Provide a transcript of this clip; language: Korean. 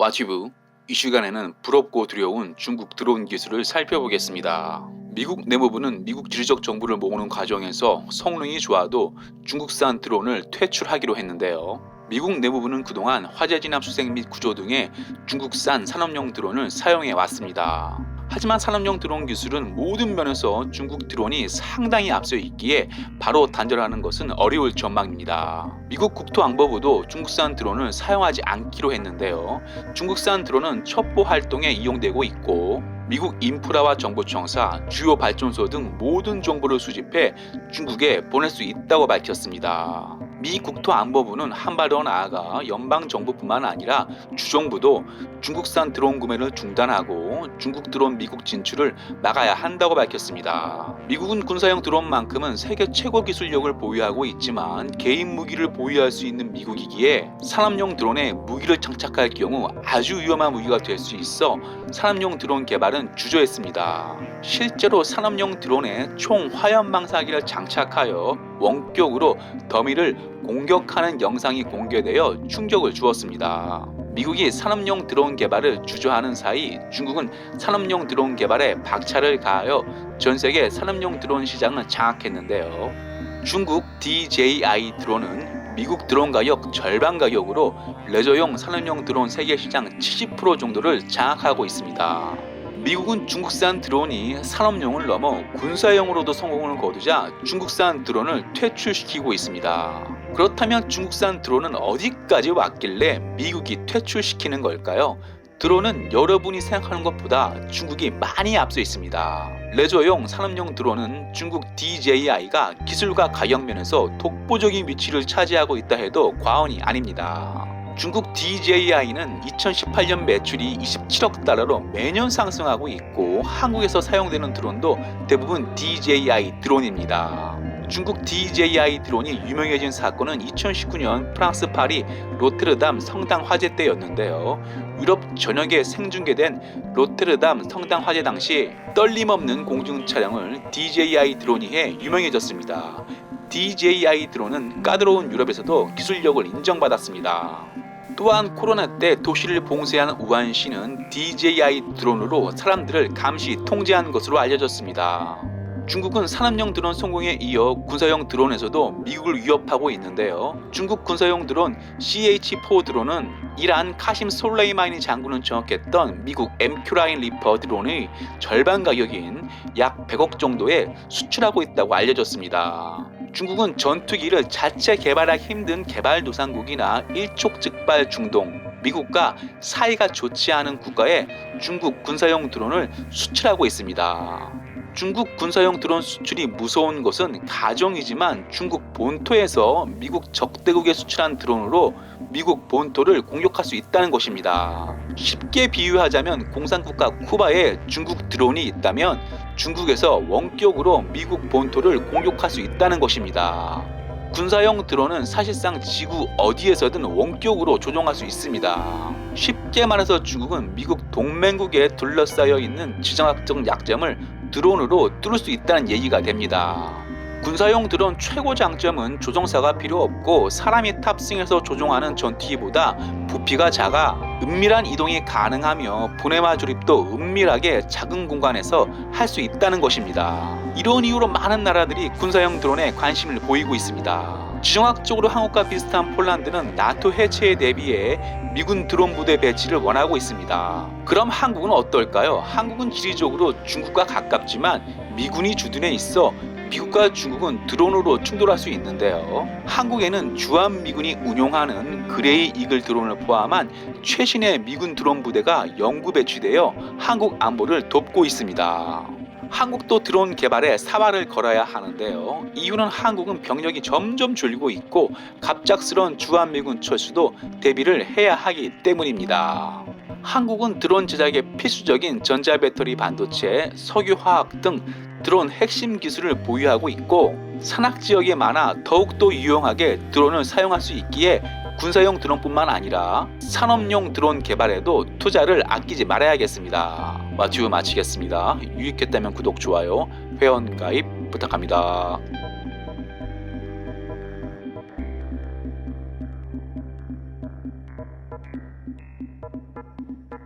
와치브 이 시간에는 부럽고 두려운 중국 드론 기술을 살펴보겠습니다. 미국 내무부는 미국 지리적 정보를 모으는 과정에서 성능이 좋아도 중국산 드론을 퇴출하기로 했는데요. 미국 내무부는 그동안 화재 진압 수색 및 구조 등의 중국산 산업용 드론을 사용해 왔습니다. 하지만 산업용 드론 기술은 모든 면에서 중국 드론이 상당히 앞서 있기에 바로 단절하는 것은 어려울 전망입니다. 미국 국토안보부도 중국산 드론을 사용하지 않기로 했는데요. 중국산 드론은 첩보 활동에 이용되고 있고 미국 인프라와 정보청사, 주요 발전소 등 모든 정보를 수집해 중국에 보낼 수 있다고 밝혔습니다. 미 국토안보부는 한 발 더 나아가 연방정부뿐만 아니라 주정부도 중국산 드론 구매를 중단하고 중국 드론 미국 진출을 막아야 한다고 밝혔습니다. 미국은 군사용 드론만큼은 세계 최고 기술력을 보유하고 있지만 개인 무기를 보유할 수 있는 미국이기에 산업용 드론에 무기를 장착할 경우 아주 위험한 무기가 될 수 있어 산업용 드론 개발은 주저했습니다. 실제로 산업용 드론에 총 화염 방사기를 장착하여 원격으로 더미를 공격하는 영상이 공개되어 충격을 주었습니다. 미국이 산업용 드론 개발을 주저하는 사이 중국은 산업용 드론 개발에 박차를 가하여 전 세계 산업용 드론 시장을 장악했는데요. 중국 DJI 드론은 미국 드론 가격 절반 가격으로 레저용 산업용 드론 세계 시장 70% 정도를 장악하고 있습니다. 미국은 중국산 드론이 산업용을 넘어 군사용으로도 성공을 거두자 중국산 드론을 퇴출시키고 있습니다. 그렇다면 중국산 드론은 어디까지 왔길래 미국이 퇴출시키는 걸까요? 드론은 여러분이 생각하는 것보다 중국이 많이 앞서 있습니다. 레저용 산업용 드론은 중국 DJI가 기술과 가격 면에서 독보적인 위치를 차지하고 있다 해도 과언이 아닙니다. 중국 DJI는 2018년 매출이 27억 달러로 매년 상승하고 있고 한국에서 사용되는 드론도 대부분 DJI 드론입니다. 중국 DJI 드론이 유명해진 사건은 2019년 프랑스 파리 로테르담 성당 화재 때였는데요. 유럽 전역에 생중계된 로테르담 성당 화재 당시 떨림없는 공중 촬영을 DJI 드론이 해 유명해졌습니다. DJI 드론은 까다로운 유럽에서도 기술력을 인정받았습니다. 또한 코로나 때 도시를 봉쇄한 우한 시는 DJI 드론으로 사람들을 감시 통제한 것으로 알려졌습니다. 중국은 산업용 드론 성공에 이어 군사용 드론에서도 미국을 위협하고 있는데요. 중국 군사용 드론 CH-4 드론은 이란 카심 솔레이마니 장군은 정확했던 미국 MQ-9 리퍼 드론의 절반 가격인 약 100억 정도에 수출하고 있다고 알려졌습니다. 중국은 전투기를 자체 개발하기 힘든 개발도상국이나 일촉즉발 중동, 미국과 사이가 좋지 않은 국가에 중국 군사용 드론을 수출하고 있습니다. 중국 군사용 드론 수출이 무서운 것은 가정이지만 중국 본토에서 미국 적대국에 수출한 드론으로 미국 본토를 공격할 수 있다는 것입니다. 쉽게 비유하자면 공산국가 쿠바에 중국 드론이 있다면 중국에서 원격으로 미국 본토를 공격할 수 있다는 것입니다. 군사용 드론은 사실상 지구 어디에서든 원격으로 조종할 수 있습니다. 쉽게 말해서 중국은 미국 동맹국에 둘러싸여 있는 지정학적 약점을 드론으로 뚫을 수 있다는 얘기가 됩니다. 군사용 드론 최고 장점은 조종사가 필요 없고 사람이 탑승해서 조종하는 전투기보다 부피가 작아 은밀한 이동이 가능하며 분해마 조립도 은밀하게 작은 공간에서 할 수 있다는 것입니다. 이런 이유로 많은 나라들이 군사용 드론에 관심을 보이고 있습니다. 지정학적으로 한국과 비슷한 폴란드는 나토 해체에 대비해 미군 드론 부대 배치를 원하고 있습니다. 그럼 한국은 어떨까요? 한국은 지리적으로 중국과 가깝지만 미군이 주둔해 있어 미국과 중국은 드론으로 충돌할 수 있는데요. 한국에는 주한 미군이 운용하는 그레이 이글 드론을 포함한 최신의 미군 드론 부대가 영구 배치되어 한국 안보를 돕고 있습니다. 한국도 드론 개발에 사활을 걸어야 하는데요. 이유는 한국은 병력이 점점 줄고 있고 갑작스런 주한미군 철수도 대비를 해야 하기 때문입니다. 한국은 드론 제작에 필수적인 전자배터리 반도체, 석유화학 등 드론 핵심 기술을 보유하고 있고 산악 지역에 많아 더욱더 유용하게 드론을 사용할 수 있기에 군사용 드론뿐만 아니라 산업용 드론 개발에도 투자를 아끼지 말아야겠습니다. 마치고 마치겠습니다. 유익했다면 구독, 좋아요, 회원 가입 부탁합니다.